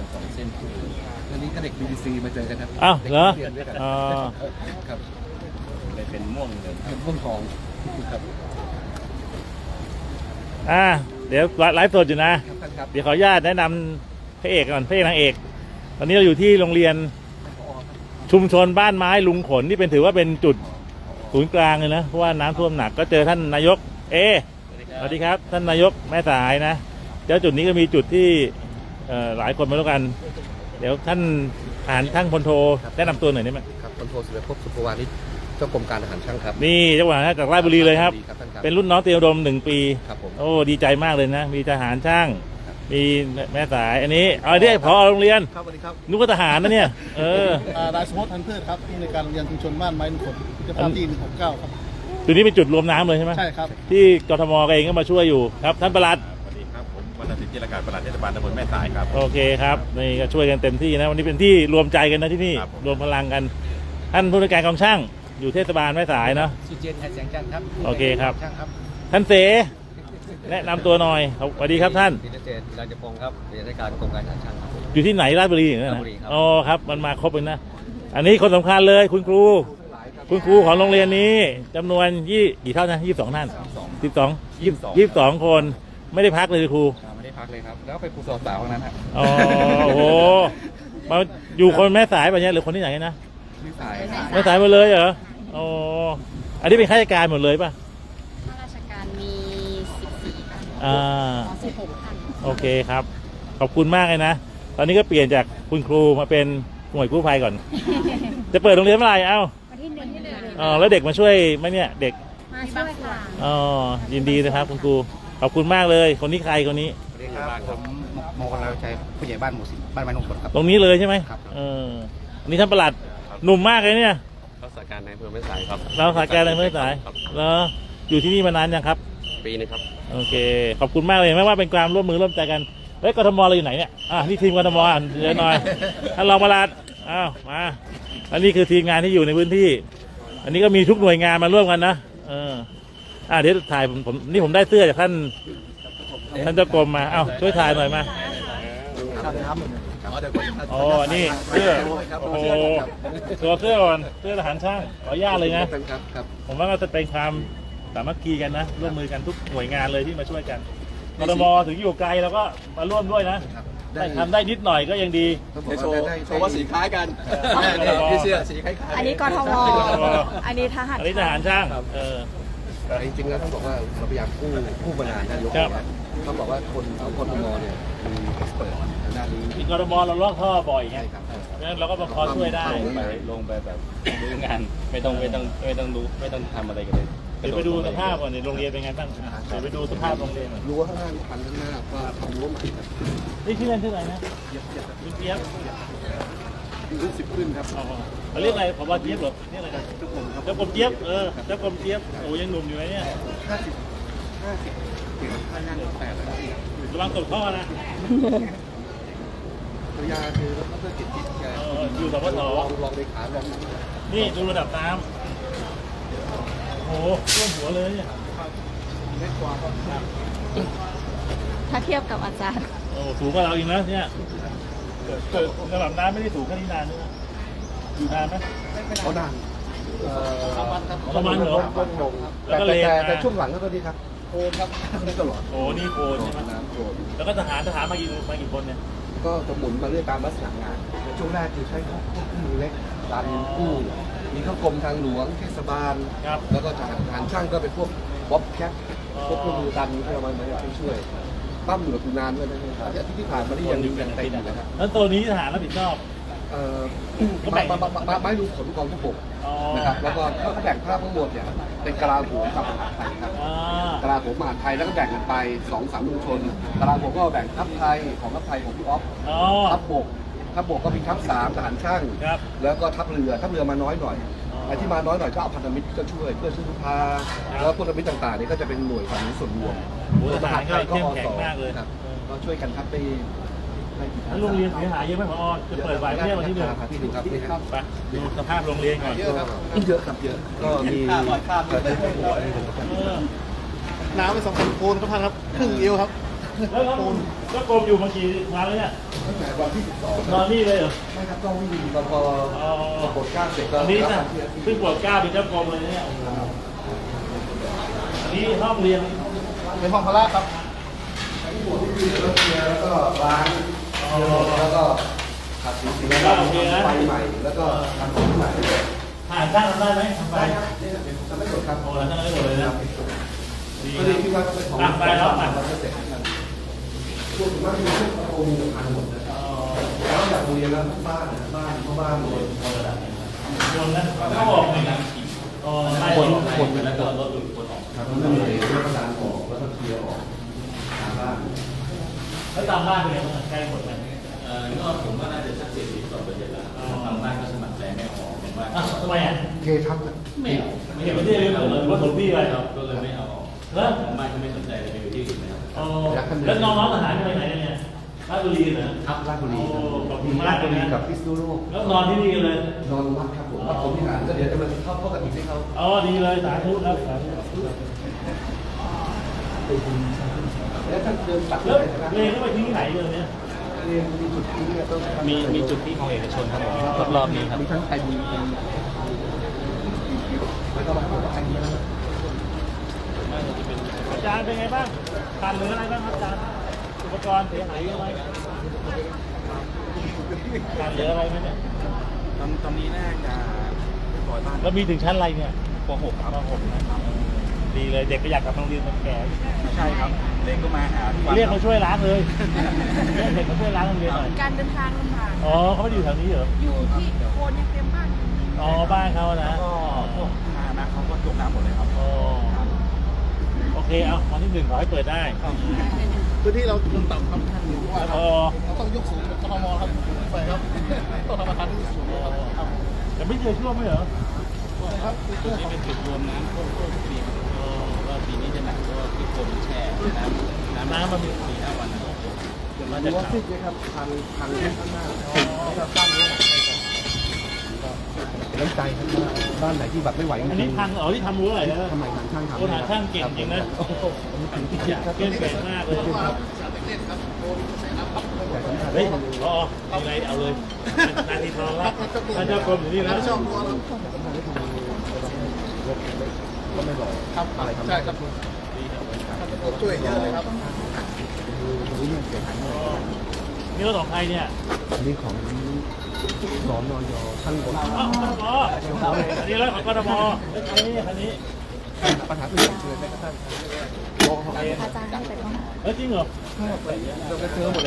งสองเส้นคู่วันนี้ก็เด็ก BBC มาเจอกันครับอ้าวเหรอด็กนักเรียนด้วยกันอ๋อ ครับเลยเป็นม่วงเลยเป็นพวกของครับอ่าเดี๋ยวไลฟ์สดอยู่นะ ครับท่านครับเดี๋ยวขออนุญาตแนะนำพระเอกก่อนพระเอกนางเอกตอนนี้เราอยู่ที่โรงเรียนชุมชนบ้านไม้ลุงขนที่เป็นถือว่าเป็นจุดศูนย์กลางเลยนะเพราะว่าน้ำท่วมหนักก็เจอท่านนายก เอสวัสดีครับท่านนายกแม่สายนะแล้วจุดนี้ก็มีจุดที่ เอ่อหลายคนมาแล้วกัน เดี๋ยวท่านฐานท่านพลโทแนะนำตัวหน่อยได้ไหมครับพลโทสุรภพสุภวานิชเจ้ากรมการทหารช่างครับนี่เจ้าหวานจากราชบุรีเลยครับครับ ท่านครับเป็นรุ่นน้องเตรียมอุดมหนึ่งปี ครับผม โอ้ดีใจมากเลยนะ มีทหารช่างมีแม่สายอันนี้เอาเรียกพอโรงเรียนครับสวัสดีครับนึกว่าทหารนะเนี่ย เอออ่านายสมมติทันพืชครับที่ในการโรงเรียนชุมชนบ้านไม้ลุงขนเจ้าภาพที่169 ครับ จุดนี้เป็นจุดรวมน้ำเลยใช่ไหมใช่ครับ ที่กทมเองก็มาช่วยอยู่ครับ ท่านประหลัด จิรการปลัดเทศบาลตำบลแม่สายครับ โอเคครับนี่ก็ช่วยกันเต็มที่นะวันนี้เป็นที่รวมใจกันนะที่นี่ครับผม รวมพลังกัน ท่านผู้ในวยการกองช่าง อยู่เทศบาลแม่สายเนาะ สุเจนไทยแสงจันทร์ครับโอเคครับ ช่างครับท่านเสแนะนำตัวหน่อยครับสวัสดีครับท่าน พิเศษราชพงศ์ครับเป็นราชการกรมการทหารช่างครับ อยู่ที่ไหนราชบุรีอย่างนั้นราชนะบุรีครับ อ๋อครับมันมาครบเลยนะ อันนี้คนสำคัญเลยคุณครู คุณครูของโรงเรียนนี้จำนวนยี่กี่เท่านะยี่สิบสองท่านสิบสองยี่ยี่สิบสองคนไม่ได้พักเลยครู ไม่ได้พักเลยครับ แล้วเป็นครูสอนสาวนั้นฮะอ๋อโอ้โหมาอยู่คนแม่สายแบบนี้ยหรือคนที่ไหนนะนิสัยแม่สายหมดเลยเหรออ๋ออันนี้เป็นข้าราชการหมดเลยป่ะข้าราชการมี14ท่านอ่าอ๋อ16ท่านโอเคครับ ขอบคุณมากเลยนะ ตอนนี้ก็เปลี่ยนจากคุณครูมาเป็นหน่วยกู้ภัยก่อน จะเปิดโรงเรียนเมื่อไหร่เอ้าวันที่หนึ่งที่หนึ่งอ๋อแล้วเด็กมาช่วยไหมเนี่ยเด็ก มาช่วยค่ะ อ๋อยินดีนะครับคุณครูขอบคุณมากเลย คนนี้ใครคนนี้สวัส ดีครับผมมงคลเราชัยผู้ใหญ่บ้านหมู่สิบบ้านไม้ลุงขนครับ ตรงนี้เลยใช่ไหมครับ เอออันนี้ท่านประหลัดหนุ่มมากเลยเนี่ยรักษาการในอำเภอแม่สายครับเราสายการอะไรไม่สายครับแล้วอยู่ที่นี่มานานยังครับ ปีนึงครับ โอเค ขอบคุณมากเลยไม่ว่าเป็นความร่วมมือร่วมใจกันเฮ้ยกทมเราอยู่ไหนเนี่ยอะนี่ทีมกทมอะเดี๋ยวหน่อยท่านรองประหลัดอ้าวมาอันนี้คือทีมงานที่อยู่ในพื้นที่ อันนี้ก็มีทุกหน่วยงานมาร่วมกันนะเอออะเดี๋ยวถ่ายผมผมนี่ผมได้เสื้อจากท่าน ท่านเจ้ากรมมา เอ้าช่วยถ่ายหน่อยมาอ๋อ นี่เสื้อ โอ้โหตัวเสื้อก่อนเสื้อทหารช่างขออนุญาตเลยนะเป็นครับครับ ผมว่าก็จะเป็นความสามัคคีกันนะ ร่วมมือกันทุกหน่วยงานเลยที่มาช่วยกันกทมถึงอยู่ไกลแล้วก็มาร่วมด้วยนะครับได้ทำได้นิดหน่อยก็ยังดีโชว์โชว์ว่าสีคล้ายกันนี่พี่เสื้อสีคล้ายอันนี้กทมอันนี้ทหารอันนี้ทหารช่างเออแต่จริงๆแล้วต้องบอกว่าเราพยายามกู้กู้มานานนายก ครับต้องบอกว่าคนของกทมเนี่ยมีเอ็กซ์เปิดทางด้านนี้ที่กทมเราลอกท่อบ่อยไงใช่ครับ งั้นเราก็มาพอช่วยได้ลงไปลงไปแบบรู้งานไม่ต้องไม่ต้องไม่ต้องรู้ไม่ต้องทำอะไรกันเลยเดี๋ยวไปดูสภาพก่อนในโรงเรียนเป็นไงบ้างเดี๋ยวไปดูสภาพโรงเรียนหน่อยรั้วข้างหน้านี่พันข้างหน้าก็ทำรั้วใหม่ครับนี่ชื่อเล่นชื่ออะไรนะคุณเจี๊ยบรุ่นสิบขึ้นครับอ๋อเขาเรียกอะไรผบเจี๊ยบเหรอเรียกอะไรกันเจ้ากรมครับเจ้ากรมเจี๊ยบเออเจ้ากรมเจี๊ยบโอ้ยังหนุ่มอยู่ไหมเนี่ยห้าสิบห้าสิบ เปลี่ยนข้างหน้าแปดแล้วระวังตกท่อนะภรรยาคือดรกิตติแกเอออยู่สพทลองลองเลขาลองนี่ดูระดับน้ำโอ้โหท่วมหัวเลยเนี่ยเล็กกว่าครับถ้าเทียบกับอาจารย์โอ้สูงกว่าเราอีกนะเนี่ยเกิดเกิดระดับน้ำไม่ได้สูงแค่นี้นานด้วยนะอยู่นานไหมเขาดังเอ่อประมาณเหรอลงลงครับแล้วก็แต่เลนแต่มาแต่ช่วงหลังก็ดีครับ โคนครับตลอดโอ้นี่โคนใช่ไหมน้ำโคนแล้วก็ทหารทหารมากี่มากี่คนเนี่ย ก็จะหมุนมาเรื่อยตามลักษณะงานในช่วงแรกคือใช้เครื่องมือเล็กดันกู้มีเข้ากรมทางหลวงเทศบาล ครับ แล้วก็ทหารทหารช่างก็เป็นพวกบ๊อบแคทพวกเครื่องมือดันที่เรามามาช่วยตั้มอยู่กับคุณนานด้วยนะครับอาทิตย์ที่ผ่านมานี่ยังยังเต็มอยู่นะครับแล้วตัวนี้ทหารรับผิดชอบ เอ่อเขาแบ่ไม้งไม้ไม้ไม้รูขนกองทุกบกอ๋อนะครับแล้วก็เขาแบ่งภาพทั้งหมดเนี่ยเป็นกลาโหมกับมหาดไทยครับอ่ากลาโหมมหาดไทยแล้วก็แบ่งกันไปสองสามชุมชนกลาโหมก็แบ่งทัพไทยของทัพไทยของพี่อ๊อฟอ๋อทัพบกทัพบกก็มีทัพสามทหารช่างครับแล้วก็ทัพเรือทัพเรือมาน้อยหน่อยอ๋อไอ้ที่มาน้อยหน่อยก็เอาพันธมิตรก็ช่วยเพื่อซื้อลูกค้าครับแล้วพวกพันธมิตรต่างๆเนี่ยก็จะเป็นหน่วยความรู้ส่วนรวมโอ้ทหารก็เข้มแข็งมากเลยครับก็ช่วยกันครับไป ไปจิตอาแล้วสาโรงเรียนเสียหายเยอะไหมพอจะเปิดไหวไหมเนี่ยวันที่หนึ่งครับที่ดูครับนี่ครับไปดูสภาพโรงเรียนก่อนเยอะครับเยอะครับเยอะก็มีแต่ได้หัวนี่ผมก็เออน้ำไปสองพันโคนก็พันครับครึ่งเอวครับแล้วก็ก็กรมอยู่มากี่วันแล้วเนี่ยตั้งแต่วันที่12นอนนี่เลยเหรอไม่ครับก็วิ่งพอพออ๋อพอกดก้าเสร็จก็อันนี้รับนะวันที่อาทิตย์เพิ่งปวดกล้าเป็นเจ้ากรมเลยเนี่ยอันนี้ห้องเรียนเป็นห้องพละครับที่บวชที่คือแล้วเคลียร์ แล้วก็ล้างแล้วก็ขัดสีสีแล้วก็ทำไฟใหม่ แล้วก็ทำสีใหม่ผ่านช่างทำได้ไหมทำไปไปครับนี่เป็นทำไม่หมดครับโอ้แล้วช่างได้หมดเลยนะดีก็ดีที่ว่าเป็นของไปแล้วอะเราเสร็จกันพวกมันมีพวกโอมีพันหมดนะแล้วจากโรงเรียนแล้วบ้านบ้านพ่อบ้านเลยคนนั้นเขาบอกไงนะอ๋อใช่คนคนแล้วก็รถหลุดคนออกครับมันก็เลยเรื่องการออกแล้วก็เคลียร์ออกทางบ้าน แล้วตามบ้านเป็นไงบ้างใกล้หมดไหมเอ่อก็ผมว่าน่าจะสักเจ็ดสิบกว่าเปอร์เซ็นต์แล้วทางบ้านก็สมัครใจไม่ออกผมว่าอะทำไมอะเททับไม่เอาไม่เห็นไม่ได้เรื่องเหมือนว่าถูกที่ไปเหรอก็เลยไม่เอาออกแล้วทางบ้านก็ไม่สนใจเลยไปอยู่ที่อื่นนะครับอ๋อแล้วน้องๆทหารไปไหนกันเนี่ยราชบุรีเหรอครับราชบุรีครับโอ้ขอบคุณมากเลยนะกับพิษณุโลกแล้วนอนที่นี่กันเลย นอนวัดครับผมวัดผมที่หานก็เดี๋ยวจะมาเข้าเข้ากับอีกที่เขาอ๋อดีเลยสาธุครับสาธุ แล้วท่านเดินตัดแล้วไปนะเรียนก็ไปที่ไหนเลยเนี่ยเรียนมีจุดที่เนี่ยต้องมีมีจุดที่ของเอกชนครับผมรอบๆนี้ครับมีทั้งไทยมีแล้วก็มาบอกว่าอันนี้นะอาจารย์เป็นไงบ้างขาดเหลืออะไรบ้างครับอาจารย์อุปกรณ์เสียหายเยอะไหมขาดเหลืออะไรไหมเนี่ยตอนตอนนี้น่าจะปล่อยบ้านแล้วมีถึงชั้นอะไรเนี่ยป .6 ครับป .6 นะ ดีเลยเด็กก็อยากกลับโรงเรียนคนแก่ใช่ครับเด็กก็มาหาทุกวันเรียกมาช่วยล้างเลยเรียกเด็กมาช่วยล้างโรงเรียนหน่อยการเดินทางลำบากอ๋อเขาไม่ได้อยู่แถวนี้เหรออยู่ที่โคนยังเต็มบ้านอ๋อบ้านเขานะก็พวกพาหนะเขาก็จมน้ำหมดเลยครับอ๋อโอเคเอาวันที่หนึ่งขอให้เปิดได้พื้นที่เราลงต่ำครับอยู่ว่าอ๋อเราต้องยกสูงเป็นกทมครับไปครับต้องทำอาคารที่สูงครับแต่ไม่เจอช่วงไหมเหรอครับจุดนี้เป็นจุดรวมน้ำท่วมท่วมปี ได้หนักเพราะว่าที่คนแช่น้ำน้ำน้ำมันมีสี่ห้าวันนะครับมันจะว่าซิกเลยครับทางทางที่ข้างหน้าแล้วก็ตั้งไว้น้ำใจท่านมากบ้านไหนที่แบบไม่ไหวจริงอันนี้ทางอ๋อที่ทำรั้อะไรนะทำไมทางช่างทำโอ้ทางช่างเก่งจริงนะโอ้โหเก่งเก่งมากเลยครับเฮ้ยอ๋อเอาไงเอาเลยนาทีทองละท่านเจ้ากรมอยู่นี่นะไม่ชอบตัวเรา ก็ไม่บอกครับอะไรทำใช่ครับช่วยเยอะเลยครับรู้เรื่องเสียหายหมดนี่รถของใครเนี่ยอันนี้ของสอนอยท่านบนอ๋อกทมอันนี้รถของกทมคันนี้คันนี้ปัญหาอื่นเชิญไหมครับท่านอาจารย์ตั้งแต่ก่อนเฮ้ยจริงเหรอเราไปเจอหมด